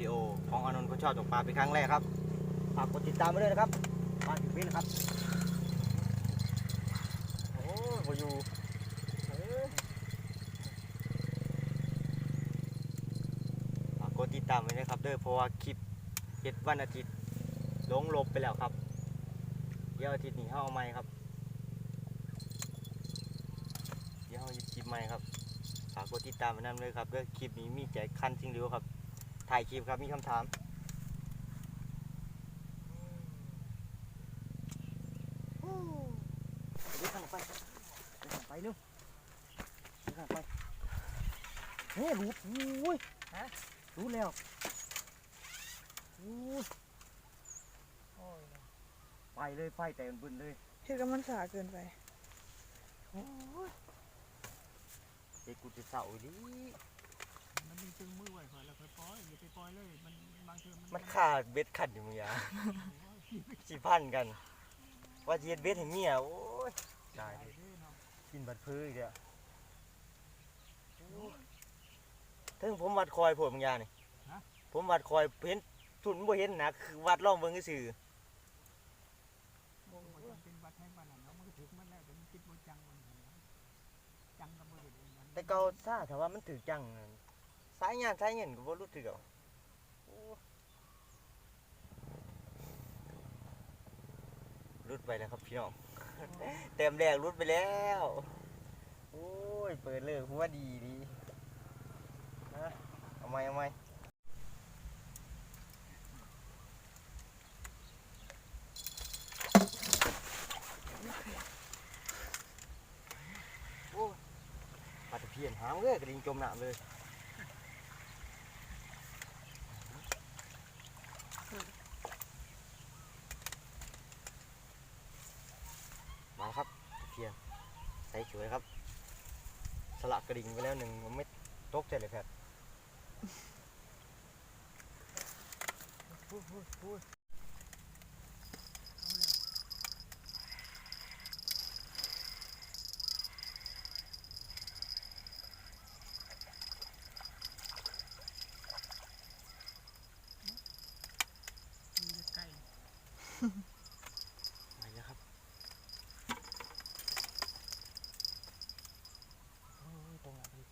ดีโอของอนนท์คนชอบตกปลาเป็นครั้งแรกครับฝากกดติดตามไว้ด้วยนะครับมาถึงวินครับโอ้ยพอยู่ฝากกดติดตามไว้นะครับเด้อเพราะว่าคลิปเจ็ดวันอาทิตย์ลงลบไปแล้วครับเดี๋ยวอาทิตย์นี้เข้าเอาใหม่ครับเดี๋ยวเราหยิบคลิปใหม่ครับฝากกดติดตามไปนั่นเลยครับเรื่อคลิปนี้มีแจกคันจริงหรือครับ ถ่ายคลิปครับมีคำถามเดี๋ยวข้างไปเดี๋ยวข้างไปเร็วเดี๋ยวข้างไปเฮ้ยรู้อุ้ยฮะรู้แล้วอุ้ยไปเลยไฟแต่มันบึนเลยเฮ็ดกับมันสาเกินไปโอ้ยเด็กกูจะเศร้าดิ มันมีตึงมือไว้ก่อนแล้วค่อยปล่อยอย่าไปปล่อยเลย มันบางเทื่อมันมันขาดเบ็ดขัดอยู่มึงอยา สิพันกัน ว่าจะเฮ็ดเบ็ดให้เมียโอ้ยตายดิกินบัดพื้นอีกแล้วถึงผมวัดคอยโผล่บางอยางนี่ผมวัดคอยเห็นทุนบ่เห็นนะคือวัดล่องเบิ่งซื่อมันเป็นวัดแห่งบ้านนั้นเนาะมันก็ถึงมันแล้วแต่มันคิดว่าจังมันหันนะจังกับมือเห็นมันแต่เก่าซ่าถ้าว่ามันถือจังนั่น สายงานสายเงินก็บ่รู้สึกเอารุดไปแล้วครับพี่น้องเต็มแรกรุดไปแล้ว โอ้ย เปิดเลยหัวดีดีนะเอาไหมเอาไหมโอ้ปลาตะเพียนหางเลยกระดิ่งจมน้ำเลย มาครับตะเพียนใส่สวยครับ สละกระดิ่งไปแล้วหนึ่งมันไม่ตกใจเลยแพทย์มีแต่ไก่ ไปแล้วครับโอ้ยตรงไหนดี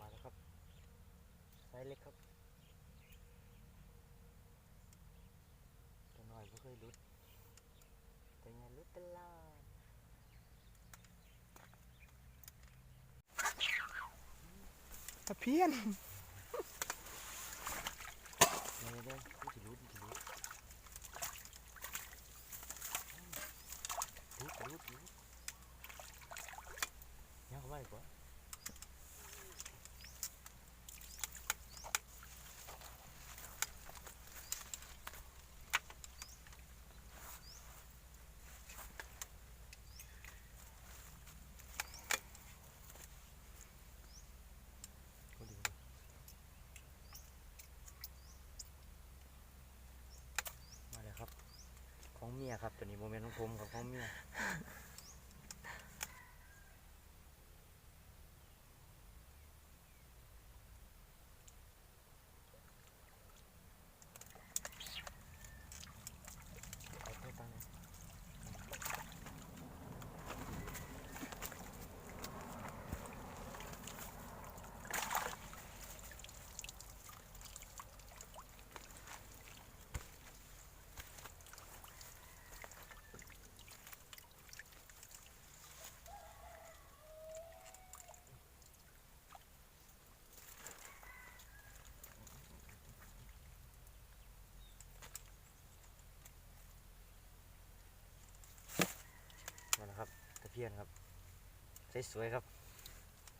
มาแล้วครับไซ ส์เล็กครับตัวน้อยไม่เคยรุดแต่ไงรุดตลอดตะเพียน เดี๋ยวเดี๋ยวกูจะรุดกูจะรุดรุดรุดรุดยังเข้าไปกว่า ก็ดีนะมาเลยครับ ของเมียครับ ตัวนี้โมเมนต์ของผมกับของเมียเอาเข้าไปเลย พี้ยนครับสวยๆครับ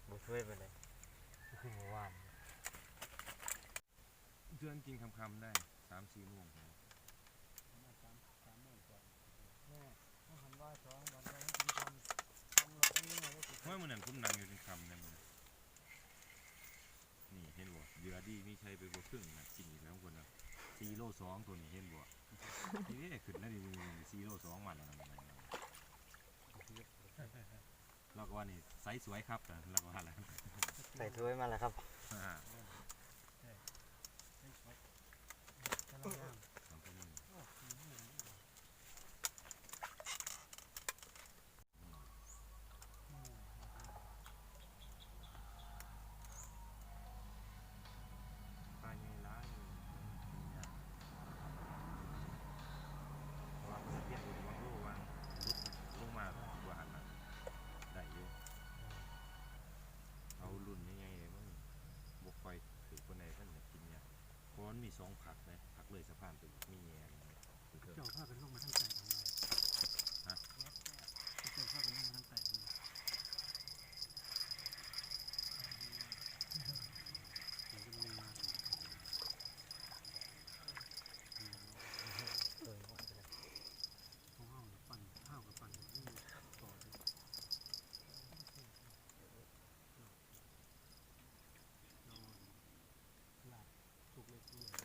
บ่สวยไปเลยคือเมื่อวานเพื่อนกินคำๆได้สามสี่โมงครับมาสามสามโมงกว่าแม่เขาหันว่าสองวันเราต้องทำทำเราต้องนี่ไงก็คือเมื่อมันนั่นผมนั่งอยู่เป็นคำนั่นมันนี่เห็นบ่เหยื่อดีมีใช้ไปบ่ครึ่งนะกินอีกแล้วคนนะซีโร่สองตัวนี้เห็นบ่นี่ขึ้นแล้วนี่ซีโร่สองมาแล้วนะมัน เราก็ว่านี่ไซส์สวยครับแต่เราก็ว่าแล้วใส่ถ้วยมาแล้วครับ อ่า กำลังย่าง สองตัวนี้ปลาใหญ่ร้ายเลยกินยากเพราะว่ามันเปลี่ยนอุปกรณ์รู้วางลุกลงมาตัวหันนะได้อยู่เอารุ่นใหญ่ๆเลยมันบกไฟถือคนไหนเพิ่นจะกินยากเพราะมันมี สองผักนะผักเลยสะพานไปอีกมีแง่หนึ่งคือเจ้าผ้าเป็นลงมาทั้งใจของเรา ฮะ เจ้าผ้าเป็นลงมาทั้งใจของเราผมก็มีมา ของห้าวปั่นข้าวกับปั่นที่ต่อเลยลาบสุกเล็กเยอะ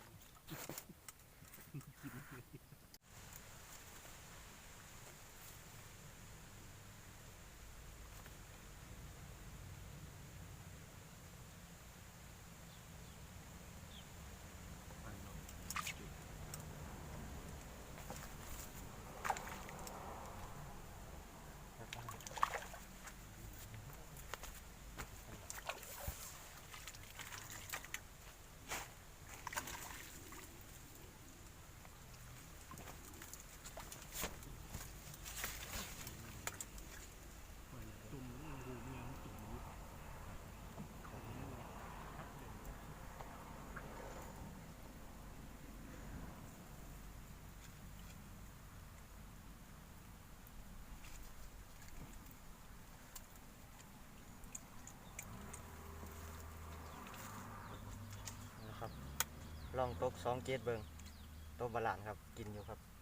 ตุ่มนี่หูเมียมันตุ่มอยู่ของนี่ครับเด่น นะครับ ลองตกสองเกตเบิงโตวบาลานครับ กินอยู่ครับ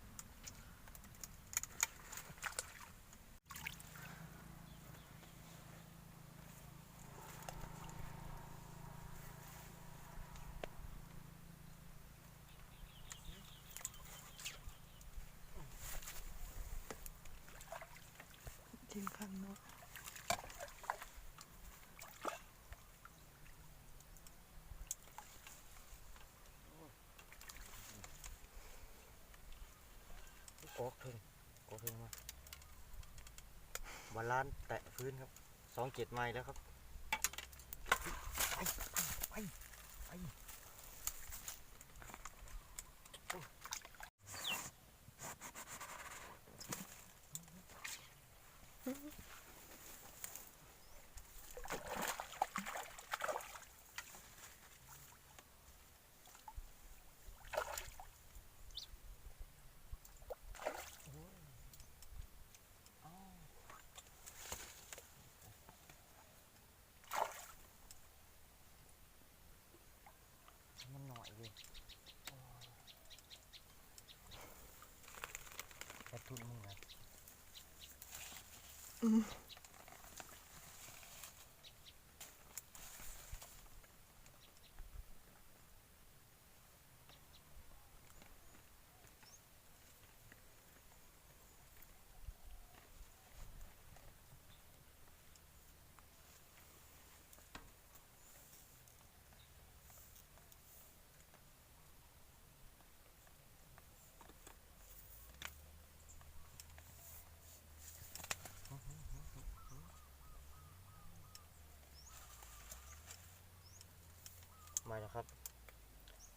กอกถึงกอกถึงมาบาลานแตะพื้นครับสองเจ็ดไม้แล้วครับไปไปไปมันหน่อยเลย กระตุ้นมึงนะ มาแล้วครับ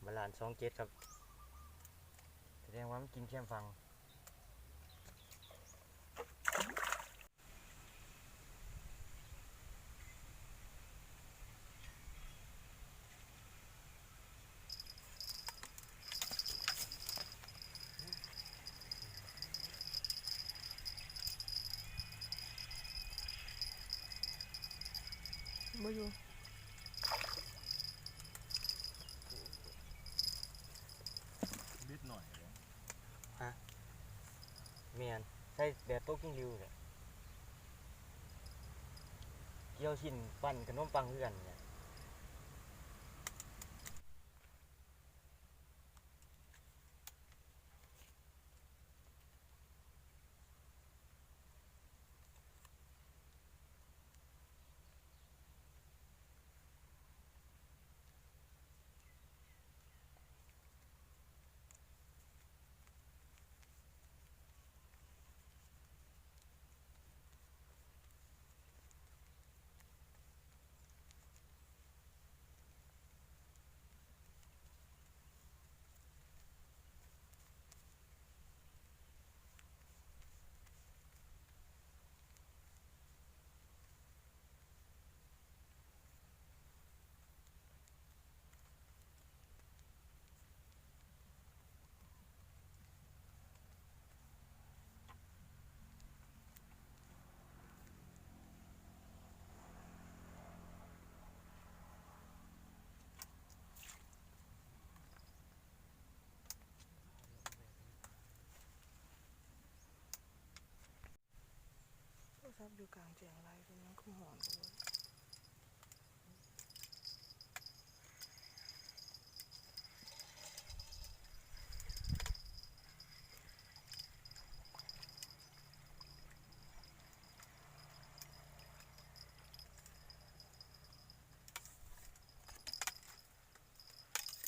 บาลานสองเจ็ดครับแสดงว่ามันกินแค่ฟังไม่รู้。 หินปั่นขนมปังเพื่อน อยู่กลางแจ้งไรเป็นยังคือหอนบ่รู้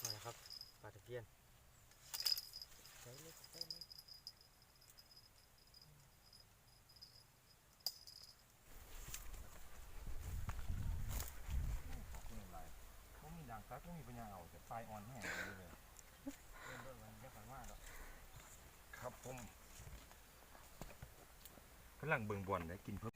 มาแล้วครับปลาตะเพียนใส่เลยใส่เลย ขอบคุณอะไรผมมีด่าง ซักก็มีปัญญาเอาแต่ปลายอ่อนแห้งเลยเลยเริ่มเริ่มมันจะฝันว่าแล้วครับผมกำลังเบิ่งบอลได้กินเพิ่ม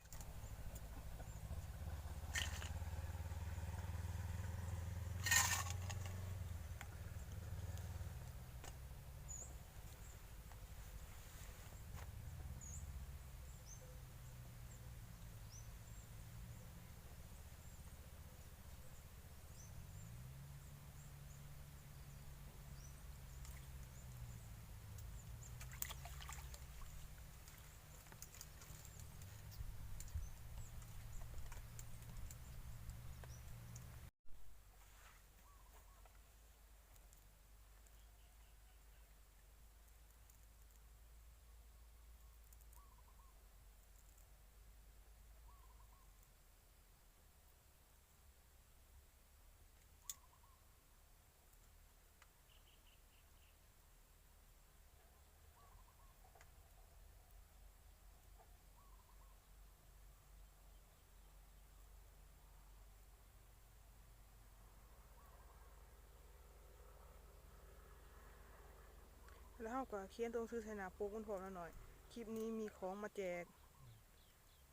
าก็เขียนตรงซื้อใส่หน้าปกมันพร้อมแล้วหน่อย คลิปนี้มีของมาแจก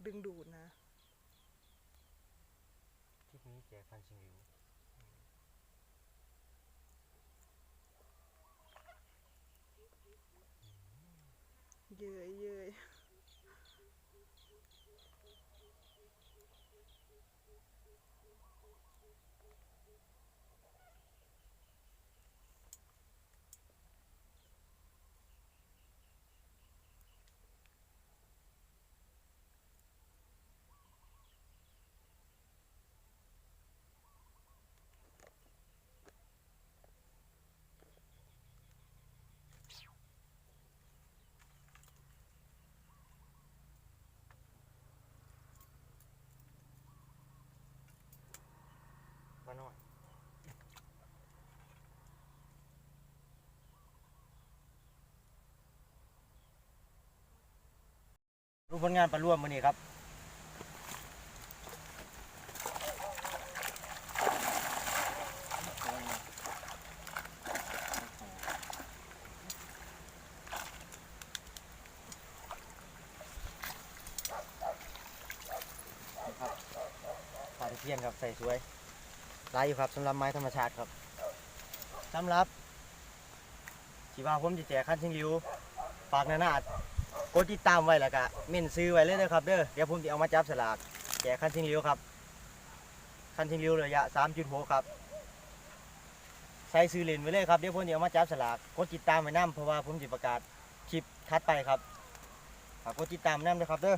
ดึงดูดนะ คลิปนี้แจกพันชิงริวเย้ยเย้ยมา หน่อย รูปผลงานประรวมมือนี้ครับครับปลาเพียนครับใส่สวยายอยู่ครับสำหรับไม้ธรรมชาติครับสำหรับที่ว่าผมจะแจกคันชิงริวฝากนานาดกดติดตามไว้แล้วก็เม่นซื้อไว้เลยนะครับเด้อเดี๋ยวผมจะเอามาจับสลากแจกคันชิงริวครับคันชิงริวระยะ3.6ครับใส่ซื้อเลนไว้เลยครับเดี๋ยวผมจะเอามาจับสลากกดติดตามไว้นํเพราะว่าผมจะประกาศคลิปถัดไปครับฝากกดติดตามไว้นํด้วยครับเด้อ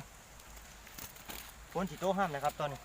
ฝนสิโตห้ามนะครับตอนนี้